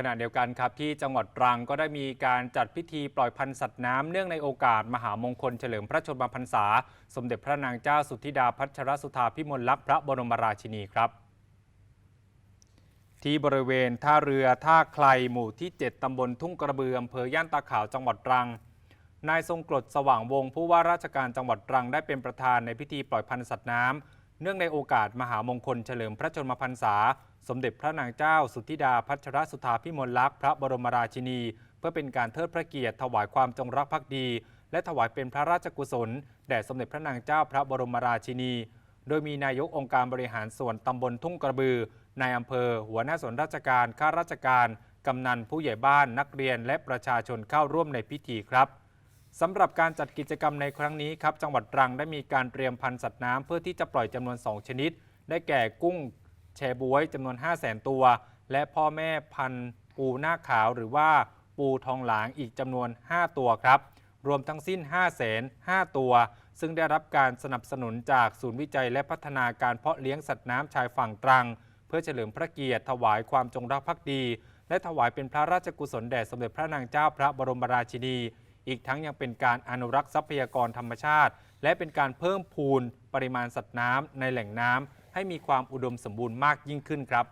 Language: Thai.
ขณะเดียวกันครับที่จังหวัดตรังก็ได้มีการจัดพิธีปล่อยพันธุ์สัตว์น้ำเนื่องในโอกาสมหามงคลเฉลิมพระชนมพรรษา สมเด็จพระนางเจ้าสุทธิดาพัชรสุธาพิมลลักษณ์พระบรมราชินีครับ ที่บริเวณท่าเรือท่าใคลหมู่ที่ 7 ตำบลทุ่งกระเบืออำเภอย่านตาขาวจังหวัดตรังนายทรงกรดสว่างวงศ์ผู้ว่าราชการจังหวัดตรังได้เป็นประธานในพิธีปล่อยพันธุ์สัตว์น้ำ เนื่องในโอกาสมหามงคลเฉลิมพระชนมพรรษา สมเด็จพระนางเจ้าสุทธิดาพัชรสุธาพิมลลักษณ์พระบรมราชินี เพื่อเป็นการเทิดพระเกียรติถวายความจงรักภักดี และถวายเป็นพระราชกุศล แด่สมเด็จพระนางเจ้าพระบรมราชินี โดยมีนายกองค์การบริหารส่วนตำบลทุ่งกระบือนายอำเภอ หัวหน้าส่วนราชการข้าราชการกำนันผู้ใหญ่บ้านนักเรียนและประชาชนเข้าร่วมในพิธีครับ สำหรับการจัดกิจกรรมในครั้งนี้ครับจังหวัดตรังได้มีการเตรียมพันธุ์สัตว์น้ำเพื่อที่จะปล่อยจำนวน 2 ชนิด ได้แก่กุ้งแชบวยจำนวน 5 0 0 0 0 0ตัว และพ่อแม่พันธุ์ปูหน้าขาวหรือว่าปูทองหลางอีกจำนวน 5 ตัวครับ รวมทั้งสิ้น5 5 0 0 0ตัว ซึ่งได้รับการสนับสนุนจากศูนย์วิจัยและพัฒนาการเพาะเลี้ยงสัตว์น้ำชายฝั่งตรัง เพื่อเฉลิมพระเกียรติถวายความจงรักภักดี และถวายเป็นพระราชกุศลแด่สมเด็จพระนางเจ้าพระบรมราชินี อีกทั้งยังเป็นการอนุรักษ์ทรัพยากรธรรมชาติ และเป็นการเพิ่มพูนปริมาณสัตว์น้ำในแหล่งน้ำให้มีความอุดมสมบูรณ์มากยิ่งขึ้นครับ